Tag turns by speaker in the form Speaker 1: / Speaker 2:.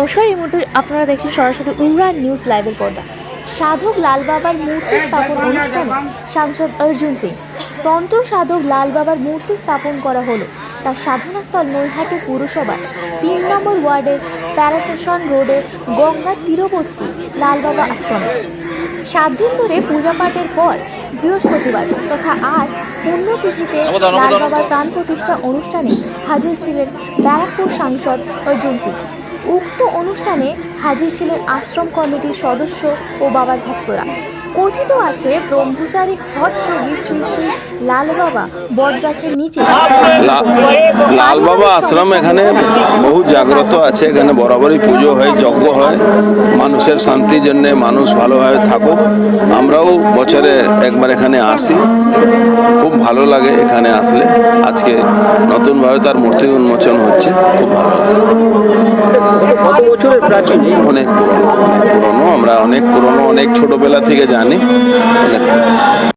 Speaker 1: নমস্কার এই মুহূর্তে আপনারা দেখছেন সরাসরি উমরান নিউজ লাইভের পর্দা। সাধক লাল বাবার মূর্তি স্থাপন অনুষ্ঠানে সাংসদ অর্জুন সিং তন্ত্র সাধক লাল বাবার মূর্তি স্থাপন করা হলো। তার সাধনাস্থল নৈহাটি পুরসভার তিন নম্বর ওয়ার্ডের প্যারাটেশন রোডের গঙ্গা তীরবর্তী লাল বাবা আশ্রমে। সাত দিন ধরে পূজা পাঠের পর বৃহস্পতিবার তথা আজ পুণ্যতিথিতে লাল বাবার প্রাণ প্রতিষ্ঠা অনুষ্ঠানে হাজির ছিলেন ব্যারাকপুর সাংসদ অর্জুন সিং। উক্ত অনুষ্ঠানে হাজির ছিলেন আশ্রম কমিটির সদস্য ও বাবার ভক্তরা। কথিত আছে, ব্রহ্মচারী হট ছবি শ্রী শ্রী লাল বাবা বটগাছের নিচে।
Speaker 2: লাল বাবা আশ্রম এখানে বহু জাগ্রত আছে, এখানে বরাবরই পুজো হয়, যজ্ঞ হয়। মানুষের শান্তির জন্য মানুষ ভালোভাবে থাকুক। আমরাও বছরে একবার এখানে আসি। খুব ভালো লাগে এখানে আসলে। আজকে নতুনভাবে তার মূর্তি উন্মোচন হচ্ছে, খুব ভালো লাগে।
Speaker 3: কত বছরের প্রাচীন।
Speaker 2: অনেক পুরনো অনেক পুরনো আমরা অনেক পুরনো অনেক ছোটবেলা থেকে জানি।